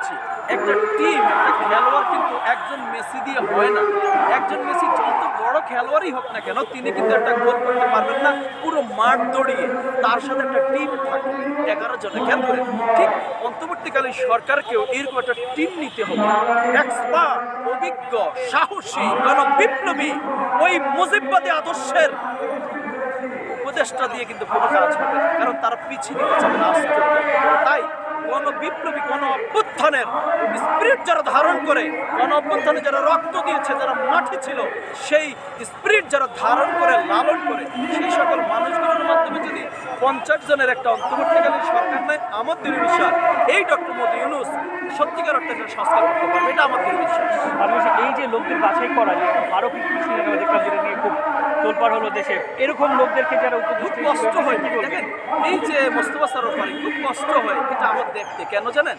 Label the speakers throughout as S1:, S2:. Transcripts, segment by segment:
S1: বলছি একটা টিম একটা খেলোয়াড় কিন্তু একজন মেসি দিয়ে হয় না। একজন মেসি যত বড় খেলোয়াড়ই হোক না কেন, তিনি কিন্তু একটা গোল করতে পারবেন না, পুরো মাঠ দড়িয়ে। তার সাথে একটা টিম থাকে, এগারো জনে। খেয়াল করে ঠিক অন্তর্বর্তীকালীন সরকারকেও এরকম একটা টিম নিতে হবে। এক্সপার্ট অভিজ্ঞ, সাহসী গণবিপ্লবী ওই মুজিববাদী আদর্শের উপদেষ্টা দিয়ে কিন্তু না। কারণ তারা পিছিয়ে চাবে তাই গণ বিপ্লবী, কোন অভ্যুত্থানের স্প্রিট যারা ধারণ করে, কোন অভ্যুত্থানে যারা রক্ত দিয়েছে, যারা মাঠে ছিল, সেই স্প্রিট যারা ধারণ করে, লালন করে, সেই সকল মানুষগুলোর মাধ্যমে পঞ্চাশ জনের একটা অন্তর্বর্তীকালীন সরকার নেয়। আমার আমাদের বিশ্বাস এই ডক্টর মোদী ইউনুস সত্যিকার অর্থে একটা সংস্কার করতে পারবে এটা আমাদের বিশ্বাস।
S2: পাশাপাশি এই যে লোকদের বাছাই করা যে আরও কিছু সিনেমা দেখলাম যেটা নিয়ে খুব তোলপাড় হলো দেশে এরকম লোকদেরকে যারা
S1: খুব কষ্ট হয় দেখেন এই যে মোস্তফা সরোর ফারুক খুব কষ্ট হয় এটা আমার দেখতে। কেন জানেন?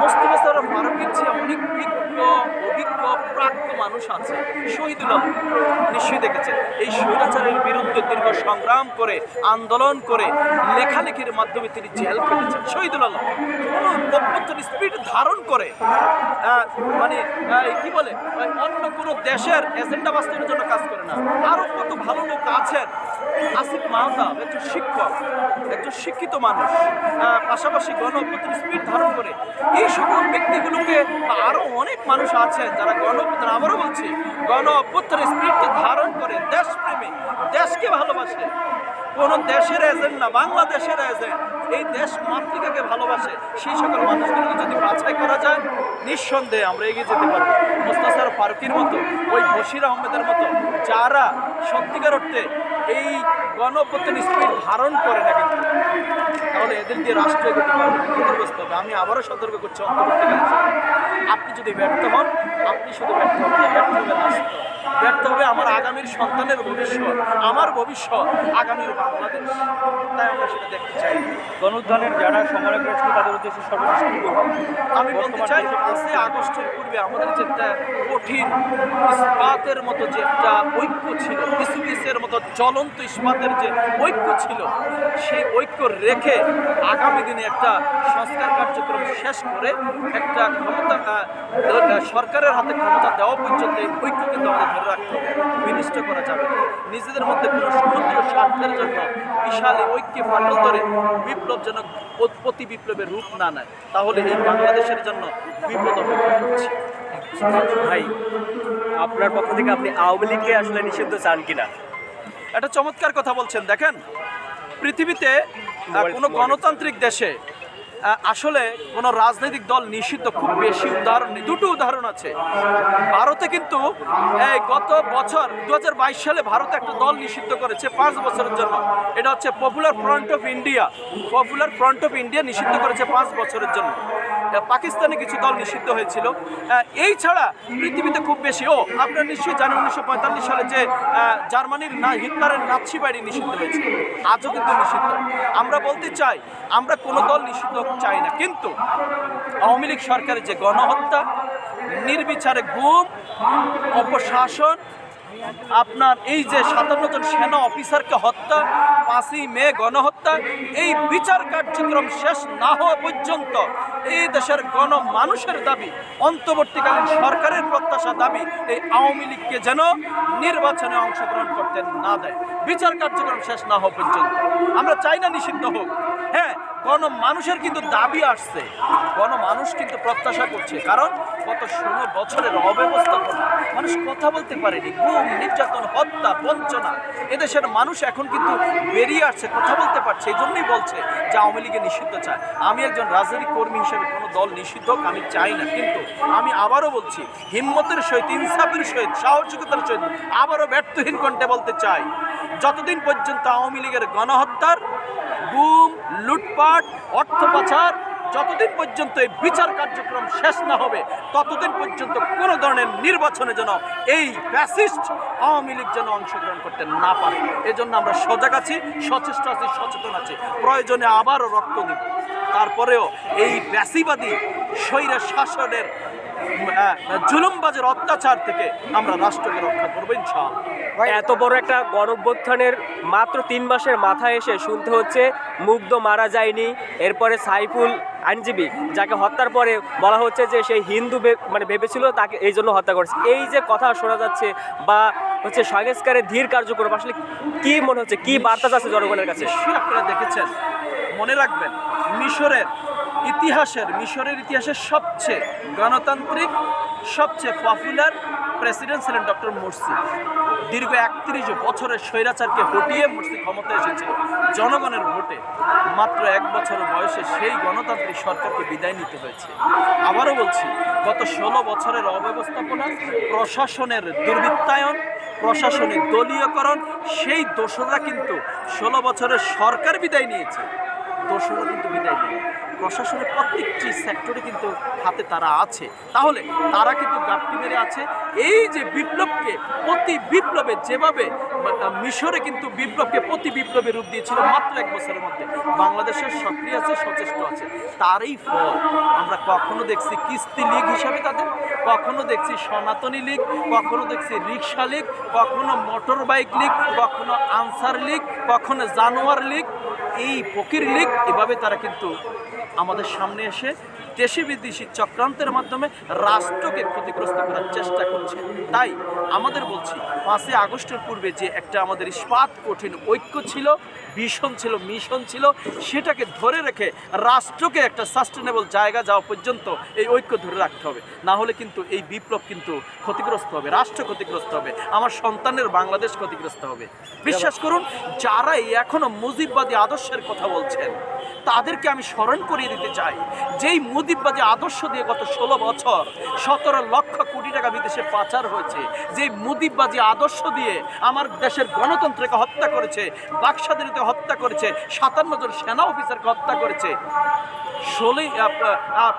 S1: মোস্তফা সরোর ফারুকের চেয়ে অনেক বিজ্ঞ অভিজ্ঞ প্রাজ্ঞ মানুষ আছে শহীদুল নিশ্চয়ই দেখেছেন এই স্বৈরাচারের বিরুদ্ধে দীর্ঘ সংগ্রাম করে, আন্দোলন করে লেখালেখির মাধ্যমে তিনি জেল খেটেছেন। শহীদুল আলম কোনো স্পিড ধারণ করে মানে কি বলে অন্য কোনো দেশের এজেন্ডা বাস্তবের জন্য কাজ করে না। আরও কত ভালো লোক আছেন আসিফ মাহতাব একজন শিক্ষক, একজন শিক্ষিত মানুষ পাশাপাশি গণ অভ্যুত্থান স্পিড ধারণ করে। এই সকল ব্যক্তিগুলোকে আরও আরও অনেক মানুষ আছেন যারা গণপত্র আবারও বলছি গণ অভ্যুত্থান স্পিডকে ধারণ করে, দেশপ্রেমী, দেশকে ভালোবাসে। কোন দেশের এজেন্ট না, বাংলাদেশের এজেন্ট এই দেশ মাতৃকাকে ভালোবাসে, সেই সকল মানুষগুলোকে যদি বাছাই করা যায়, নিঃসন্দেহে আমরা এগিয়ে যেতে পারব। মোস্তাসার ফারুকির মতো, ওই বশির আহমেদের মতো, যারা সত্যিকার অর্থে এই গণ স্পিড ধারণ করে না কিন্তু, তাহলে এদের দিয়ে রাষ্ট্র ক্ষতিগ্রস্ত হবে। আমি আবারও সতর্ক করছি, অন্তর্বর্তীকালীন আপনি যদি ব্যর্থ হন, আপনি শুধু ব্যর্থ হবেন, ব্যর্থ হবে। রাষ্ট্র ব্যর্থ হবে আমার আগামীর সন্তানের ভবিষ্যৎ আমার ভবিষ্যৎ আগামীর বাংলাদেশ। তাই আমরা সেটা দেখতে চাই।
S2: গণউত্থানের যারা সমন্বয় করেছিল তাদের উদ্দেশ্যে সর্বশেষ
S1: আমি বলতে চাই পাঁচই আগস্টের পূর্বে আমাদের যে একটা কঠিন ইস্পাতের মতো যে একটা ঐক্য ছিল বিসিবিএসের মতো জ্বলন্ত ইস্পাতের যে ঐক্য ছিল সেই ঐক্য রেখে আগামী দিনে একটা সংস্কার কার্যক্রম শেষ করে একটা ক্ষমতা সরকারের হাতে ক্ষমতা দেওয়া পর্যন্ত এই ঐক্য কিন্তু আমাদের ধরে রাখতে হবে, বিনিষ্ট করা যাবে। নিজেদের মধ্যে কোনো সমুদ্র স্বার্থের জন্য বিশাল ঐক্যে ফাটল ধরে বিপ্লবজনক প্রতি বিপ্লবের রূপ না নেয়। তাহলে এই বাংলাদেশের জন্য বিপদ অপেক্ষা করছে।
S2: ভাই, আপনার পক্ষ থেকে আপনি আওয়ামী লীগকে আসলে নিষিদ্ধ চান কিনা?
S1: একটা চমৎকার কথা বলছেন, দেখেন, পৃথিবীতে কোনো গণতান্ত্রিক দেশে আসলে কোনো রাজনৈতিক দল নিষিদ্ধ খুব বেশি উদাহরণ দুটো উদাহরণ আছে। ভারতে কিন্তু এই গত বছর দু হাজার বাইশ সালে ভারতে একটা দল নিষিদ্ধ করেছে পাঁচ বছরের জন্য। এটা হচ্ছে Popular Front of India Popular Front of India নিষিদ্ধ করেছে পাঁচ বছরের জন্য। পাকিস্তানে কিছু দল নিষিদ্ধ হয়েছিল। এই ছাড়া পৃথিবীতে খুব বেশি। ও, আপনারা নিশ্চয়ই জানেন উনিশশো পঁয়তাল্লিশ সালে যে জার্মানির না হিটলারের নাৎসি বাড়ি নিষিদ্ধ হয়েছে। আজও কিন্তু নিষিদ্ধ। আমরা বলতে চাই, আমরা কোনো দল নিষিদ্ধ চাই না। কিন্তু আওয়ামী লীগ সরকারের যে গণহত্যা, নির্বিচারে গুম, অপশাসন, আপনার এই যে সাতান্ন জন সেনা অফিসারকে হত্যা, পাঁচই মে গণহত্যা, এই বিচার কার্যক্রম শেষ না হওয়া পর্যন্ত এই দেশের গণ মানুষের দাবি, অন্তর্বর্তীকালীন সরকারের প্রত্যাশা দাবি, এই আওয়ামী লীগকে যেন নির্বাচনে অংশগ্রহণ করতে না দেয়। বিচার কার্যক্রম শেষ না হওয়া পর্যন্ত। আমরা চাই না নিষিদ্ধ হোক। হ্যাঁ গণ মানুষের কিন্তু দাবি আসছে। গণ মানুষ কিন্তু প্রত্যাশা করছে। কারণ গত ষোলো বছরের অব্যবস্থাপনা, মানুষ কথা বলতে পারেনি। গুম, নির্যাতন, হত্যা, বঞ্চনা, এদেশের মানুষ এখন কিন্তু বেরিয়ে আসছে, কথা বলতে পারছে, এই জন্যই বলছে যে আওয়ামী লীগে নিষিদ্ধ চায়। আমি একজন রাজনৈতিক কর্মী হিসেবে কোনো দল নিষিদ্ধ আমি চাই না। কিন্তু আমি আবারও বলছি, হিম্মতের সহিত, ইনসাফের সহিত, সাহসিকতার সহিত আবারও ব্যর্থহীন কণ্ঠে বলতে চাই, যতদিন পর্যন্ত আওয়ামী লীগের গণহত্যার লুটপাট, অর্থ পাচার, যতদিন পর্যন্ত এই বিচার কার্যক্রম শেষ না হবে, ততদিন পর্যন্ত কোনো ধরনের নির্বাচনে যেন এই ফ্যাসিস্ট আওয়ামী লীগ যেন অংশগ্রহণ করতে না পারে। এজন্য আমরা সজাগ আছি, সচেষ্ট আছি, সচেতন আছি। প্রয়োজনে আবারও রক্ত দিব। তারপরেও এই ব্যাসিবাদী স্বৈরা শাসনের জুলুমবাজের অত্যাচার থেকে আমরা রাষ্ট্রকে রক্ষা করব, ইনশাআল্লাহ।
S3: এত বড় একটা গণভ্যুত্থানের মাত্র তিন মাসের মাথায় এসে শুনতে হচ্ছে, মুগ্ধ মারা যায়নি, এরপরে সাইফুল আইনজীবী, যাকে হত্যার পরে বলা হচ্ছে যে সেই হিন্দু মানে ভেবেছিল তাকে এই জন্য হত্যা করেছে। এই যে কথা শোনা যাচ্ছে বা হচ্ছে সংস্কারের ধীর কার্যক্রম, আসলে কি মনে হচ্ছে? কি বার্তা যাচ্ছে জনগণের কাছে?
S1: আপনারা দেখেছেন, মনে রাখবেন, মিশরের ইতিহাসের মিশরের ইতিহাসের সবচেয়ে গণতান্ত্রিক সবচেয়ে পপুলার প্রেসিডেন্ট ছিলেন ডক্টর মুরসি দীর্ঘ একত্রিশ বছরের স্বৈরাচারকে হটিয়ে মুরসি ক্ষমতায় এসেছিল জনগণের ভোটে। মাত্র এক বছর বয়সে সেই গণতান্ত্রিক সরকারকে বিদায় নিতে হয়েছে। আবারও বলছি, গত ষোলো বছরের অব্যবস্থাপনা, প্রশাসনের দুর্বৃত্তায়ন প্রশাসনের দলীয়করণ, সেই দোষরা কিন্তু ষোলো বছরের সরকার বিদায় নিয়েছে। দোষরা কিন্তু বিদায় নেই প্রশাসনের প্রত্যেকটি সেক্টরে কিন্তু হাতে তারা আছে। তাহলে তারা কিন্তু গাপটি মেরে আছে। এই যে বিপ্লবকে প্রতি বিপ্লবে যেভাবে মিশরে কিন্তু বিপ্লবকে প্রতি বিপ্লবে রূপ দিয়েছিল মাত্র এক বছরের মধ্যে। বাংলাদেশের সক্রিয় আছে, সচেষ্ট আছে। তারই ফল আমরা কখনো দেখছি কিস্তি লীগ হিসাবে তাদের, কখনো দেখছি সনাতনী লীগ, কখনো দেখছি রিক্সা লীগ, কখনো মোটর বাইক লীগ, কখনো আনসার লীগ, কখনো জানোয়ার লীগ। এই ফকির লীগ, এভাবে তারা কিন্তু আমাদের সামনে এসে দেশি বিদেশি চক্রান্তের মাধ্যমে রাষ্ট্রকে ক্ষতিগ্রস্ত করার চেষ্টা করছে। তাই আমাদের বলছি, পাঁচই আগস্টের পূর্বে যে একটা আমাদের ইস্পাত কঠিন ঐক্য ছিল, ভীষণ ছিল, মিশন ছিল, সেটাকে ধরে রেখে রাষ্ট্রকে একটা সাস্টেনেবল জায়গা যাওয়া পর্যন্ত এই ঐক্য ধরে রাখতে হবে। না হলে কিন্তু এই বিপ্লব কিন্তু ক্ষতিগ্রস্ত হবে, রাষ্ট্র ক্ষতিগ্রস্ত হবে, আমার সন্তানের বাংলাদেশ ক্ষতিগ্রস্ত হবে। বিশ্বাস করুন যারা এই এখনও মুজিববাদী আদর্শের কথা বলছেন, তাদেরকে আমি স্মরণ করিয়ে দিতে চাই। যেই মুজিববাদী আদর্শ দিয়ে গত ষোলো বছর সতেরো লক্ষ কোটি টাকা বিদেশে পাচার হয়েছে, যেই মুজিববাদী আদর্শ দিয়ে আমার দেশের গণতন্ত্রকে হত্যা করেছে বাকস্বাধীনতা হত্যা করেছে, সাতান্ন জন সেনা অফিসারকে হত্যা করেছে, ষোলোই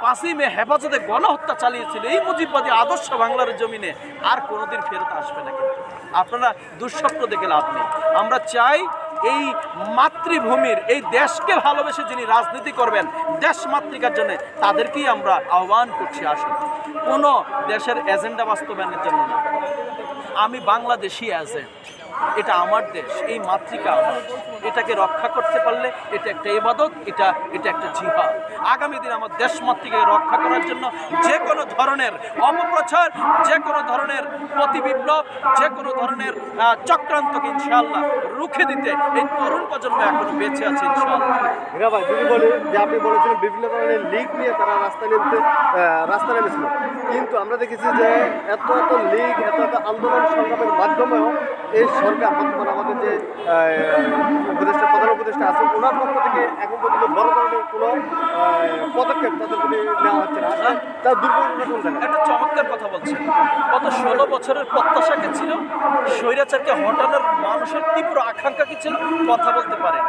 S1: পাঁচই মে হেফাজতে গণহত্যা চালিয়েছিল, এই মুজিববাদী আদর্শ বাংলার জমিনে আর কোনোদিন ফেরত আসবে না কিন্তু। আপনারা দুঃস্বপ্ন দেখে লাভ নেই। আমরা চাই এই মাতৃভূমির, এই দেশকে ভালোবেসে যিনি রাজনীতি করবেন দেশ মাতৃকার জন্য, তাদেরকেই আমরা আহ্বান করছি আসুন। কোনো দেশের এজেন্ডা বাস্তবায়নের জন্য না। আমি বাংলাদেশি এজেন্ট এটা আমার দেশ এই মাতৃকা আমার। এটাকে রক্ষা করতে পারলে এটা একটা ইবাদত এটা এটা একটা জিহাদ। আগামী দিন আমার দেশ মাতৃকাকে রক্ষা করার জন্য যে কোনো ধরনের অপপ্রচার যে কোনো ধরনের প্রতিবিপ্লব যে কোনো ধরনের চক্রান্তকে ইনশাআল্লাহ রুখে দিতে এই তরুণ প্রজন্ম এখনও বেঁচে আছে ইনশাআল্লাহ।
S4: আপনি বলেছিলেন বিভিন্ন ধরনের লিগ নিয়ে তারা রাস্তায় নেমতে আহ, রাস্তায় নেমেছিল। কিন্তু আমরা দেখেছি যে এত এত লিগ এত এত আন্দোলন সংগ্রামের মাধ্যমেও এই সরকার বর্তমান আমাদের যে উপদেষ্টা, প্রধান উপদেষ্টা আছে ওনার পক্ষ থেকে এখন পর্যন্ত বড় ধরনের কোনো পদক্ষেপ তাদের নেওয়া হচ্ছে না। তার দুর্বলতা কোন জায়গায়?
S1: একটা চমৎকার কথা বলছেন। গত ষোলো বছরের প্রত্যাশাকে ছিল? স্বৈরাচারকে হটানোর মানুষের তীব্র আকাঙ্ক্ষা কি ছিল? কথা বলতে পারে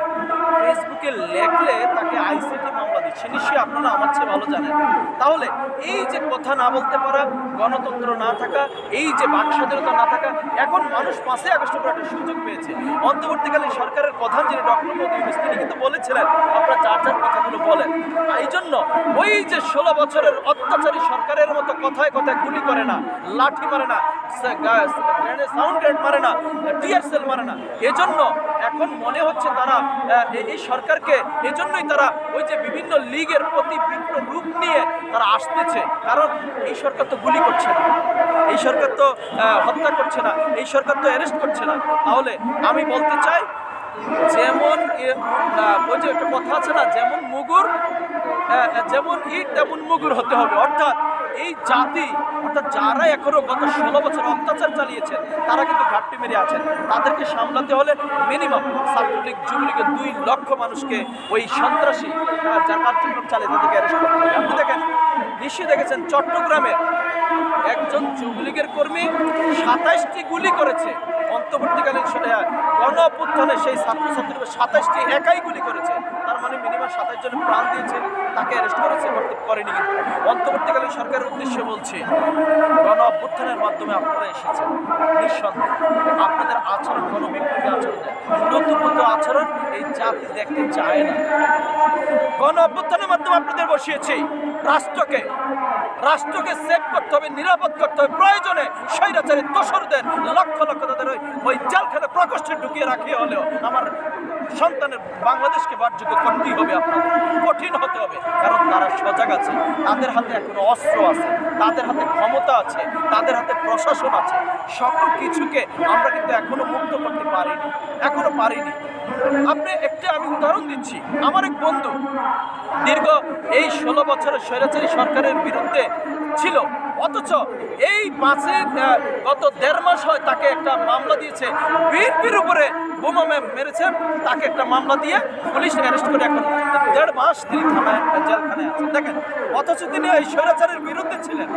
S1: ফেসবুকে লেখলে তাকে আইসিটি দিচ্ছে নিশ্চয়ই আপনারা আমার চেয়ে ভালো জানেন। তাহলে এই যে কথা না বলতে পারা, গণতন্ত্র না থাকা, এই যে বাক স্বাধীনতা না থাকা, এখন মানুষ পাঁচই আগস্টের পর একটা সুযোগ পেয়েছে। অন্তর্বর্তীকালীন সরকারের প্রধান যিনি ডক্টর মোদী তিনি কিন্তু বলেছিলেন, আপনারা যার যার কথাগুলো বলেন। এই জন্য ওই যে ষোলো বছরের অত্যাচারী সরকারের মতো কথায় কথায় গুলি করে না, লাঠি মারে না সাউন্ড গ্রেড মারে না, টিয়ার সেল মারে না। এজন্য এখন মনে হচ্ছে তারা এই সরকারকে, এজন্যই তারা ওই যে বিভিন্ন লীগের প্রতি বিভিন্ন রূপ নিয়ে তারা আসতেছে। কারণ এই সরকার তো গুলি করছে না। এই সরকার তো হত্যা করছে না। এই সরকার তো অ্যারেস্ট করছে না। তাহলে আমি বলতে চাই, যেমন ওই যে একটা কথা আছে না, যেমন মুগুর যেমন ইট, তেমন মুগুর হতে হবে। অর্থাৎ এই জাতি, অর্থাৎ যারা এখনও গত ষোলো বছর অত্যাচার চালিয়েছেন, তারা কিন্তু ঘাটতি মেরে আছেন। তাদেরকে সামলাতে হলে মিনিমাম ছাত্রলীগ, যুবলীগের দুই লক্ষ মানুষকে ওই সন্ত্রাসী যার কার্যক্রম চালিয়ে তাদেরকে অ্যারেস্ট করতে হবে। আপনি দেখেন, নিশ্চয়ই দেখেছেন চট্টগ্রামে একজন যুবলীগের কর্মী সাতাইশটি গুলি করেছে। অন্তর্বর্তীকালীন সেটা আহ, গণ অভ্যুত্থানে সেই ছাত্রছাত্রীদের সাতাশটি একাই গুলি করেছে। তার মানে মিনিমাম সাতাইশ জন প্রাণ দিয়েছে তাকে অ্যারেস্ট করেছে করেনি কিন্তু। অন্তর্বর্তীকালীন সরকারের উদ্দেশ্যে বলছে গণ অভ্যুত্থানের মাধ্যমে আপনারা এসেছেন। নিঃসন্দেহে আপনাদের আচরণ কোনো বিপ্লবী আচরণ নতুন আচরণ এই জাতি দেখতে চায় না। গণ অভ্যুত্থানের মাধ্যমে আপনাদের বসিয়েছি। রাষ্ট্রকে রাষ্ট্রকে সেভ করতে হবে, নিরাপদ করতে হবে। প্রয়োজনে স্বৈরাচারী দোসরদের লক্ষ লক্ষ তাদের ওই ওই জেলখানে প্রকোষ্ঠে ঢুকিয়ে রাখিয়ে হলেও আমার সন্তানের বাংলাদেশকে বারযোগ্য করতেই হবে আপনাদের। কঠিন হতে হবে, কারণ তারা সজাগ আছে, তাদের হাতে এখনও অস্ত্র আছে, তাদের হাতে ক্ষমতা আছে, তাদের হাতে প্রশাসন আছে। সকল কিছুকে আমরা কিন্তু এখনও মুক্ত করতে পারিনি, এখনও পারিনি। আপনি একটা আমি উদাহরণ দিচ্ছি। আমার এক বন্ধু, দীর্ঘ এই ষোলো বছরের স্বৈরাচারী সরকারের বিরুদ্ধে ছিল। অথচ এই পাঁচে গত দেড় মাস হয় তাকে একটা মামলা দিয়েছে। বিএনপির উপরে বোমা মেরেছে, তাকে একটা মামলা দিয়ে পুলিশ অ্যারেস্ট করে এখন দেড় মাস তিনি থানায়, জেলখানায় আছেন। দেখেন, অথচ তিনি এই স্বৈরাচারের বিরুদ্ধে ছিলেন।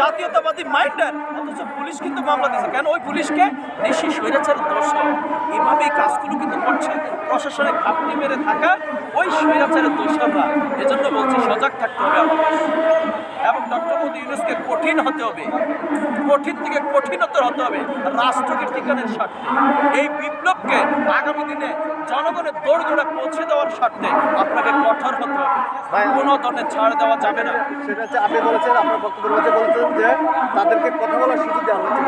S1: জাতীয়তাবাদী মাইন্ডার, অথচ পুলিশ কিন্তু মামলা দিয়েছে। কেন? ওই পুলিশকে দেশি স্বৈরাচারের দোষ এভাবে কাজগুলো কিন্তু করছে। প্রশাসনে ঘাপটি মেরে থাকা ওই স্বৈরাচারের দোষররা এজন্য বলছি সজাগ থাকতে হবে আমাদের এবং ডক্টর মোদী ইউনুসকে কঠিন হতে হবে। কঠিন থেকে কঠিনতর হতে হবে। রাষ্ট্রকে ঠিকানের স্বার্থে। এই বিপ্লবকে আগামী দিনে জনগণের দৌড়গোড়া পৌঁছে দেওয়ার স্বার্থে আপনাকে কঠোর হতে হবে। কোনো ধরনের ছাড় দেওয়া যাবে না।
S4: সেটা হচ্ছে আপনি বলেছেন আপনার বক্তব্য বলেছেন যে তাদেরকে কথা বলার সুযোগ দেওয়া হচ্ছে।